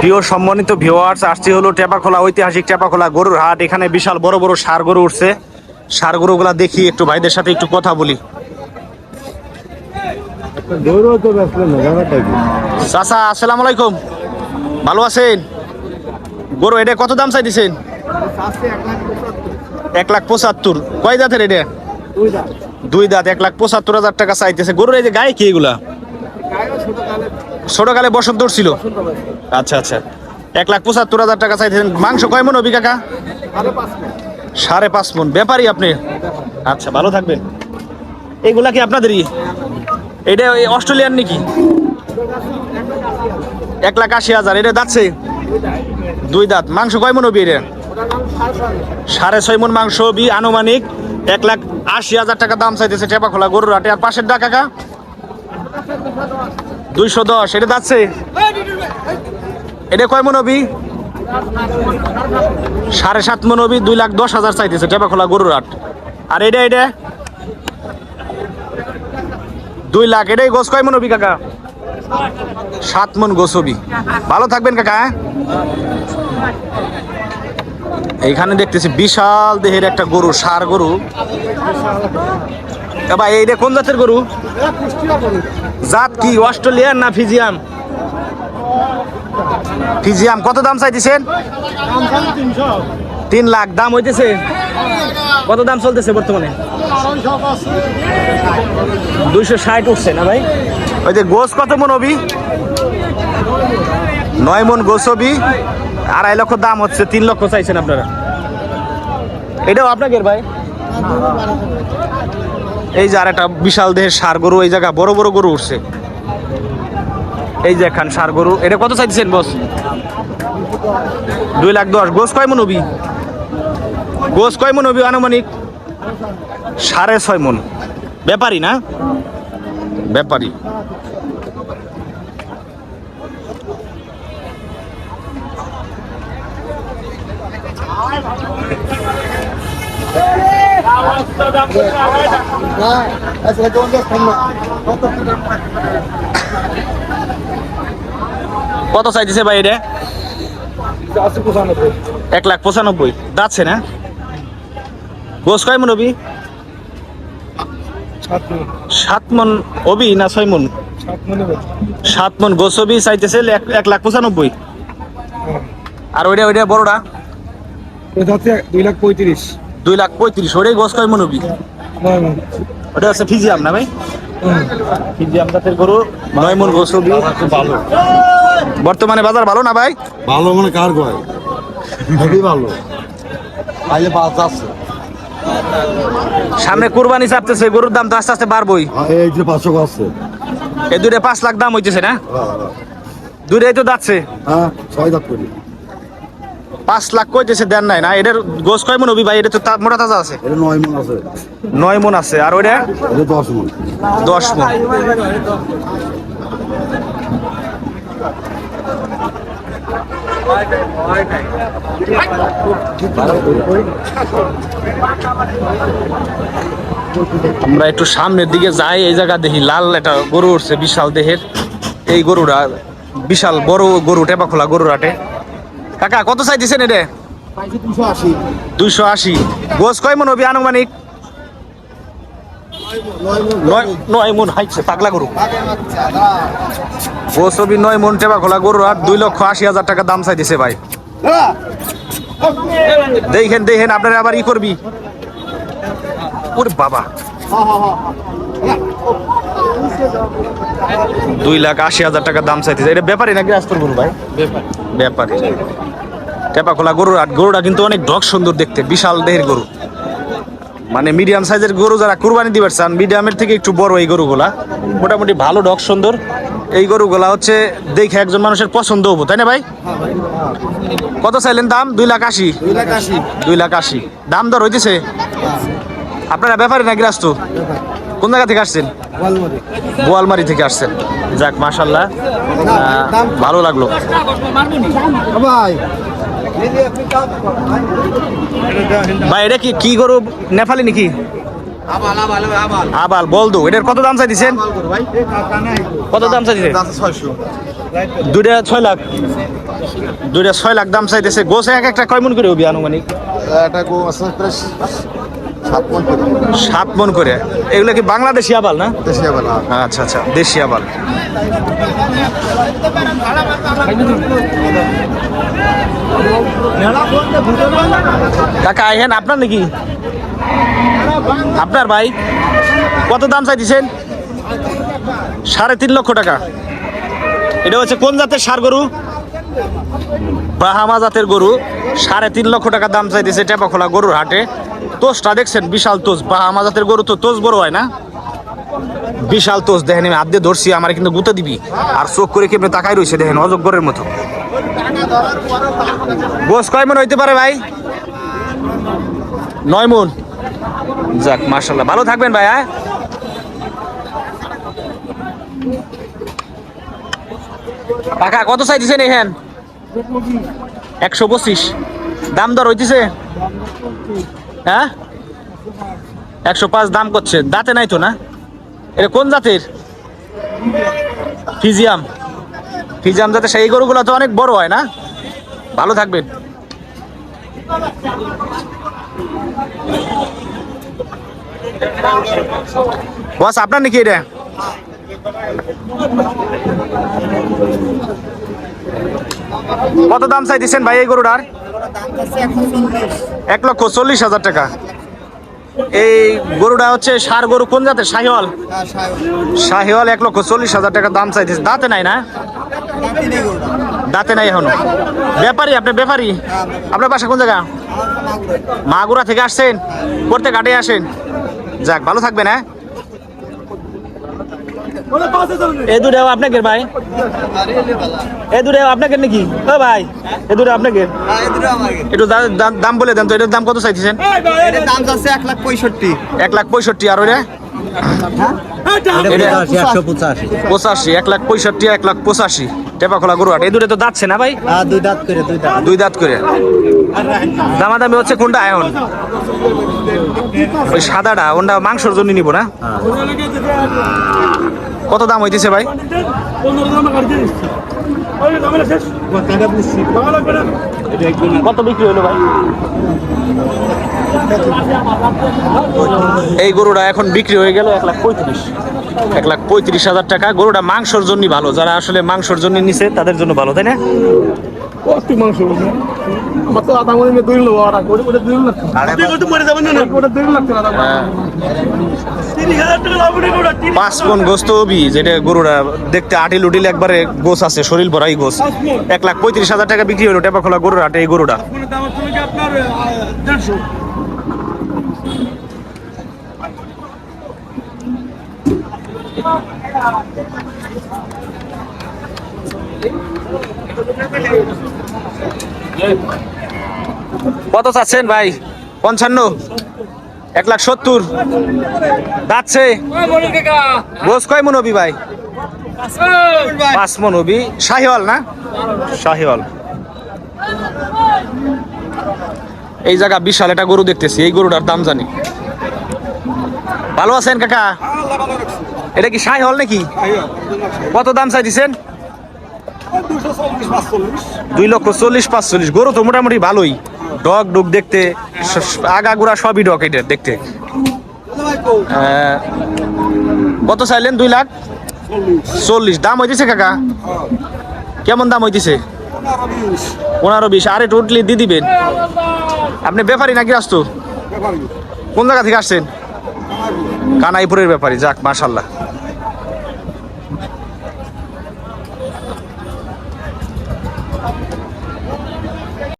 প্রিয় সম্মানিত ভিওয়ার্স আসছে হলো টেপাখোলা, ঐতিহাসিক টেপাখোলা গরুর হাট। এখানে বিশাল বড় বড় সার গরু উঠছে। সার গরুগুলা দেখি একটু ভাইদের সাথে একটু কথা বলি। চাচা, আসসালামু আলাইকুম। ভালো আছেন? গরু এটা কত দাম চাই দিছেন এক লাখ পঁচাত্তর। কয় দাঁতের এটা? দুই দাঁত, এক লাখ পঁচাত্তর হাজার টাকা চাইতেছে। গরুর এই যে গায়ে কি এগুলা? ছোটকালে বসন্ত ছিল আচ্ছা আচ্ছা। এক লাখ পঁচাত্তর হাজার টাকা চাইতেছেন। মাংস কয় মন হবি কাকা? সাড়ে পাঁচ মন। ব্যাপারই আপনি? আচ্ছা ভালো থাকবেন। এইগুলা কি আপনাদেরই? এটা ওই অস্ট্রেলিয়ান নাকি? এক লাখ আশি হাজার। এটা যাচ্ছে দুই দাঁত। মাংস কয় মন হবি এটা? সাড়ে ছয় মন মাংস হবি আনুমানিক এক লাখ আশি হাজার টাকা দাম চাইতেছে টেপা খোলা গরুর হাটে। আর পাশের ডা কাকা? দুইশো দশ, এটা যাচ্ছে। এটা কয় মন হবি সাড়ে সাত মন হবি দুই লাখ দশ হাজার চাইতেছে টেপা খোলা গরুর হাট। আর এটা এটা? দুই লাখ, এটাই গোস কয় মন হবি কাকা? সাত মন গোস হবি ভালো থাকবেন, কাকা হ্যাঁ? এইখানে দেখতেছি বিশাল দেহের একটা গরু, সার গরু। ভাই, এইটা কোন জাতের গরু? জাত কি, অস্ট্রেলিয়ান না ফিজিয়াম? ফিজিয়াম, কত দাম চাইতেছেন? তিন লাখ, দাম হইতেছে? কত দাম চলতেছে বর্তমানে? দুইশো ষাট উঠছে না ভাই? ওই যে গোস কত মন হবি নয় মন গোস হবি আড়াই লক্ষ দাম হচ্ছে, তিন লক্ষ চাইছেন আপনারা। এটাও আপনাকে ভাই? এই যে আর একটা বিশাল দেহের সার গরু, এই জায়গা বড় বড় গরু উঠছে। এই যে খান সার গরু, এটা কত চাইছেন বস? দুই লাখ দশ। গোস কয় মন হবি? গোস কয় মন হবি আনুমানিক? সাড়ে ছয় মন। ব্যাপারী না? ব্যাপারী। কত চাইতেছে ভাই এটা? এক লাখ পঁচানব্বই। যাচ্ছে না? গোস কয় মন হবি সাত মন অবি না ছয় মন? সাত মন গোস হবি চাইতেছে এক লাখ পঁচানব্বই। আর ওইটা ওইটা বড়টা? দুই লাখ পঁয়ত্রিশ। দুই লাখ পঁয়ত্রিশ ওটাই গোস কয় মন হবি ওটা হচ্ছে ফিজিয়াম না ভাই? ফিজিয়াম জাতের গরু নয় মন গোস হবি ভালো বর্তমানে বাজার ভালো না ভাই? ভালো মানে কার কয় খুবই ভালো। আইলে পাঁচ আছে। সামনে কুরবানি চাপতেছে গরুর দাম তো আস্তে আস্তে বাড়বই। এই যে পাঁচশো আছে। এই দুইটা পাঁচ লাখ দাম হইতেছে না? দুইটাই তো যাচ্ছে। হ্যাঁ ছয় দাঁত করি। পাঁচ লাখ কইতেছে দেন নাই না? এটার গোস কয় মন ভাই? এটা তো মোটা তাজা আছে। নয় মন আছে। নয় মন আছে। আর ওইটা? দশ মন। দশ মন। আমরা একটু সামনের দিকে যাই এই জায়গা দেখি লাল একটা গরু উঠছে বিশাল দেহের। এই গরুরা বিশাল বড় গরু টেপা খোলা গরুর হাটে। কাকা কত চাই দিছেন এটা দুইশো আশি। গোস কয় মন হবি আনুমানিক? নয় মন। হাইছে পাগলা গরু। গোস হবি নয় মন খোলা গরু আর দুই লক্ষ আশি হাজার টাকা দাম চাইতেছে ভাই। দেখেন দেখেন আপনারা আবার ই করবি। ওরে বাবা। দুই লাখ আশি হাজার টাকা দাম চাইতেছে। এটা ব্যাপারই নাকি রাস্তর গরু ভাই? ব্যাপারী। টেপা খোলা গরুর আর গরুটা কিন্তু অনেক ঢক সুন্দর দেখতে বিশাল দেহের গরু। মানে মিডিয়াম সাইজের গরু যারা কুরবানি দিবার চান মিডিয়ামের থেকে একটু বড় এই গরুগুলা। মোটামুটি ভালো ঢক সুন্দর। এই গরুগুলা হচ্ছে দেখে একজন মানুষের পছন্দ হব তাই না ভাই? কত চাইলেন দাম? দুই লাখ আশি। দুই লাখ আশি। দাম দর হইতেছে? আপনারা ব্যাপারী না গ্রাস্ত কোন জায়গা থেকে আসছেন? বোয়ালমারি। থেকে আসছেন। যাক মাশাল্লাহ আহ, ভালো লাগল। ভাই। এটা কি কি গরু? নেপালি নাকি? আবাল বলদু। এটার কত দাম চাই দিছেন কত দাম চাই দিছেন ছয়শো। দুইটা ছয় লাখ। দুইটা ছয় লাখ দাম চাইতেছে। গোছে এক একটা কয় মন করে হবি আনুমানিক? এটা গো আছে প্রায় সাত মন করে। এগুলো কি বাংলাদেশি আবাল না? না আচ্ছা আচ্ছা দেশি আবাল। কাকা আইহেন আপনার নাকি? আপনার ভাই? কত দাম চাইতেছেন? সাড়ে তিন লক্ষ টাকা। এটা হচ্ছে কোন জাতের সার গরু? বাহামা জাতের গরু। সাড়ে তিন লক্ষ টাকা দাম চাইতেছে টেপাখোলা গরুর হাটে। তোষটা দেখছেন? বিশাল তোষ। বাহামা জাতের গরু তো তোষ বড় হয় না? বিশাল তোষ। দেখেন, আমি হাত ধরছি, আমার কিন্তু গুঁতে দিবি। আর চোখ করে কেমনে তাকাই রয়েছে দেখেন, অজগরের মতো। গোস কয় মন হইতে পারে ভাই? নয় মন। যাক মার্শাল্লাহ ভালো থাকবেন ভাই হ্যাঁ? কাকা, কত চাই দিছেন এখান? একশো পঁচিশ। দাম দর হইতেছে? হ্যাঁ? একশো পাঁচ দাম করছে। দাঁতে নাই তো না? এটা কোন জাতের? ফিজিয়াম। ফিজিয়াম জাতের সেই গরুগুলো তো অনেক বড় হয় না? ভালো থাকবেন। বস, আপনার নাকি এটা? কত দাম চাই চাইতেছেন ভাই এই গরুটার? এক লক্ষ চল্লিশ হাজার টাকা। এই গরুটা হচ্ছে সার গরু কোন জাতের? শাহিওয়াল? শাহিওয়াল। এক লক্ষ চল্লিশ হাজার টাকা দাম চাইতেছে। দাঁতে নাই না? দাঁতে নাই এখনও। ব্যাপারী আপনি ব্যাপারী? আপনার বাসা কোন জায়গা? মাগুরা। থেকে আসছেন? করতে ঘাটে আসেন? যাক ভালো থাকবেন হ্যাঁ? এ দুটাও আপনাকে ভাই। এ দুটাও আপনাকে নাকি? ও ভাই এ দুটো আপনাকে। একটু দা- দাম বলে দেন তো এটার দাম কত চাইতেছেন? দাম যাচ্ছে এক লাখ পঁয়ষট্টি। এক লাখ পঁয়ষট্টি আর ওইটা? পঁচাশি এক লাখ পঁয়ষট্টি এক লাখ পঁচাশি। টেপা খোলা গরু এই দুটো তো দাঁতছে না ভাই? হ্যাঁ দুই দাঁত করে দুই দাঁত। করে। দামাদামি হচ্ছে কোনটা এখন ওই সাদাটা ওনটা মাংসর জন্য নিব না? কত দাম হইতেছে ভাই? কত বিক্রি হলো ভাই? এই গরুটা এখন বিক্রি হয়ে গেল এক লাখ পঁয়ত্রিশ। এক লাখ পঁয়ত্রিশ হাজার টাকা। গরুটা মাংসর জন্য ভালো। যারা আসলে মাংসর জন্য নিছে তাদের জন্য ভালো তাই না? কত মাংস আমার তো আধা মনে দুই লোক আর করে করে দুই লাখ তুই মরে যাবেন না করে দুই লাখ টাকা। হ্যাঁ। ওটা পাঁচ মন গোস্ত হবি যেটা গরুরা দেখতে আটিল উটিল একবারে গোস আছে শরীর ভরাই গোস। এক লাখ পঁয়ত্রিশ হাজার টাকা বিক্রি হলো টেপা খোলা গরুর হাটে এই গরুটা। দাম হচ্ছে কি আপনার কত চাচ্ছেন ভাই? পঞ্চান্ন। এক লাখ সত্তর। যাচ্ছে। গোস কয় মন হবি ভাই? পাঁচ মন হবি শাহিওয়াল না? শাহিওয়াল। এই জায়গা বিশাল একটা গরু দেখতেছি এই গরুটার দাম জানি। ভালো আছেন কাকা? এটা কি শাহিওয়াল নাকি? কত দাম চাই দিছেন? দুই লক্ষ চল্লিশ পাঁচচল্লিশ। গরু তো মোটামুটি ভালোই। ডগ ডুগ দেখতে আগাগোড়া সবই ডগ এটা দেখতে। কত চাইলেন? দুই লাখ? চল্লিশ। দাম হইতেছে কাকা? কেমন দাম হইতেছে? পনেরো বিশ। আরে টোটলি দিয়ে দিবেন। আপনি ব্যাপারী নাকি আসতো কোন জায়গা থেকে আসছেন? কানাইপুরের ব্যাপারী। যাক মাশাল্লাহ।